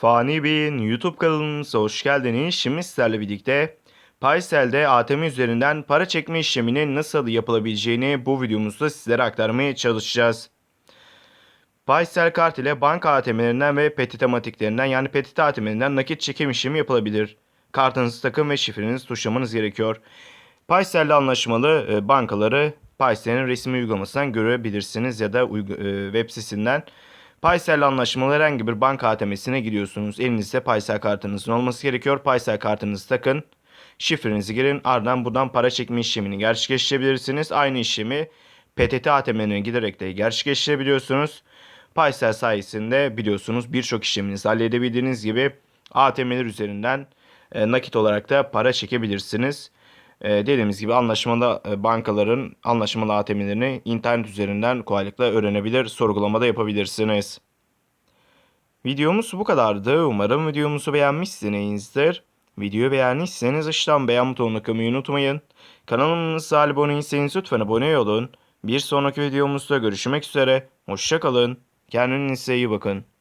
Fani Bey'in YouTube kanalımıza hoş geldiniz. Şimdi sizlerle birlikte Paysel'de ATM üzerinden para çekme işleminin nasıl yapılabileceğini bu videomuzda sizlere aktarmaya çalışacağız. Paysel kart ile banka ATM'lerinden ve PTT matiklerinden yani PTT ATM'lerinden nakit çekim işlemi yapılabilir. Kartınızı takın ve şifrenizi tuşlamanız gerekiyor. Paysel'le anlaşmalı e, bankaları Paysel'in resmi uygulamasından görebilirsiniz ya da e, web sitesinden. Paysel anlaşmalı herhangi bir banka ATM'sine giriyorsunuz. Elinizde Paysel kartınızın olması gerekiyor. Paysel kartınızı takın. Şifrenizi girin. Ardından buradan para çekme işlemini gerçekleştirebilirsiniz. Aynı işlemi PTT ATM'lerine giderek de gerçekleştirebiliyorsunuz. Paysel sayesinde biliyorsunuz birçok işleminizi halledebildiğiniz gibi ATM'ler üzerinden e, nakit olarak da para çekebilirsiniz. E, dediğimiz gibi anlaşmalı e, bankaların anlaşmalı ATM'lerini internet üzerinden kolaylıkla öğrenebilir, sorgulamada yapabilirsiniz. Videomuz bu kadardı. Umarım videomuzu beğenmişsinizdir. Videoyu beğendiyseniz aşağıdan beğen butonuna kılmayı unutmayın. Kanalımıza abone değilseniz lütfen abone olun. Bir sonraki videomuzda görüşmek üzere. Hoşçakalın. Kendinize iyi bakın.